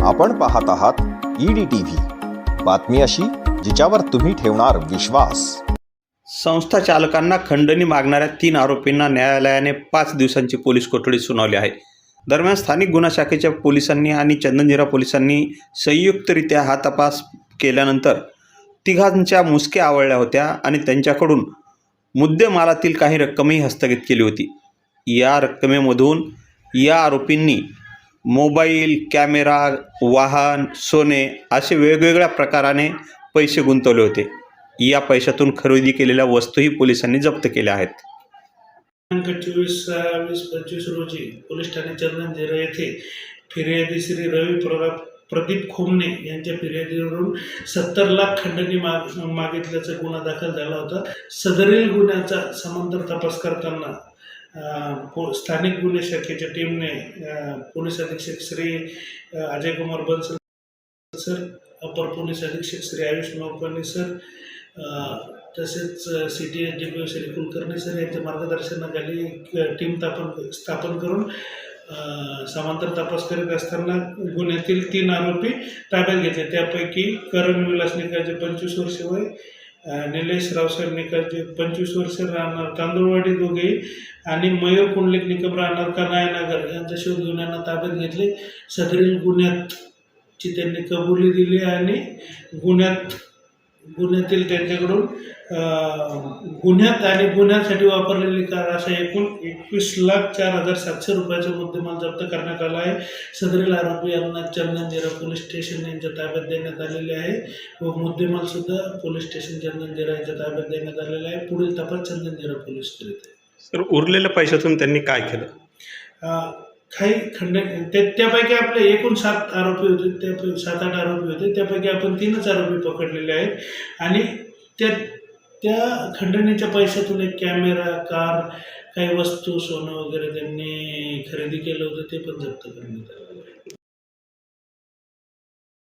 आपण पाहत आहात ईडी टीव्ही बातमी अशी जिच्यावर तुम्ही ठेवणार विश्वास. संस्था चालकांना खंडणी मागणाऱ्या तीन आरोपींना न्यायालयाने पाच दिवसांची पोलीस कोठडी सुनावली आहे. दरम्यान स्थानिक गुन्हा शाखेच्या पोलिसांनी आणि चंदनजिरा पोलिसांनी संयुक्तरित्या हा तपास केल्यानंतर तिघांच्या मुसक्या आवळल्या होत्या आणि त्यांच्याकडून मुद्देमालातील काही रक्कमही हस्तगत केली होती. या रक्कमेमधून या आरोपींनी मोबाईल कॅमेरा वाहन सोने असे वेगवेगळ्या प्रकाराने पैसे गुंतवले होते. या पैशातून खरेदी केलेल्या वस्तूही पोलिसांनी जप्त केल्या आहेत. दिनांक चोवीस सहा वीस पंचवीस रोजी पोलीस ठाणे चंदनझिरा येथे फिर्यादी श्री रवी प्र प्रदीप खोमने यांच्या फिर्यादीवरून सत्तर लाख खंडणी माग मागितल्याचा गुन्हा दाखल झाला होता. सदरील गुन्ह्याचा समांतर तपास करताना स्थानिक गुन्हे शाखेच्या टीमने पोलीस अधीक्षक श्री अजय कुमार बन्सल सर अपर पोलीस अधीक्षक श्री आयुष नौकर्णी सर तसेच C T S D P Shri Kulkarni sir यांच्या मार्गदर्शनाखाली टीम स्थापन स्थापन करून समांतर तपास करीत असताना गुन्ह्यातील तीन आरोपी ताब्यात घेतले. त्यापैकी करण विलास निकालचे पंचवीस वर्ष वय निलेश रावसाहेब निकालचे पंचवीस वर्ष राहणार तांदूळवाडी दोघेही. आणि मयूर कुंडलिक निकम राहणार कनायनगर यांचा शोध घेऊन यांना ताब्यात घेतले. सदरील गुन्ह्यात ची त्यांनी कबुली दिली आणि गुन्ह्यात गुन्ह्यातील त्यांच्याकडून गुन्ह्यात आणि गुन्ह्यासाठी वापरलेली कार अशा एकूण एकवीस लाख चार हजार सातशे रुपयाचा मुद्देमाल जप्त करण्यात आला आहे. सदरील आरोपी यांना चंदनजिरा पोलीस स्टेशन यांच्या ताब्यात देण्यात आलेले आहे व मुद्देमाल सुद्धा पोलीस स्टेशन चंदनजिरा यांच्या ताब्यात देण्यात आलेला आहे. पुढील तपास चंदनजिरा पोलीस करीत आहे तर उरलेल्या पैशातून त्यांनी काय केलं? काही खंड ते त्यापैकी आपले एकूण सात आरोपी होते त्या सात आठ आरोपी होते त्यापैकी आपण तीनच आरोपी पकडलेले आहेत. आणि त्या त्या खंडणीच्या पैशातून एक कॅमेरा कार काही वस्तू सोनं वगैरे त्यांनी खरेदी केलं होतं ते पण जप्त करण्यात आलं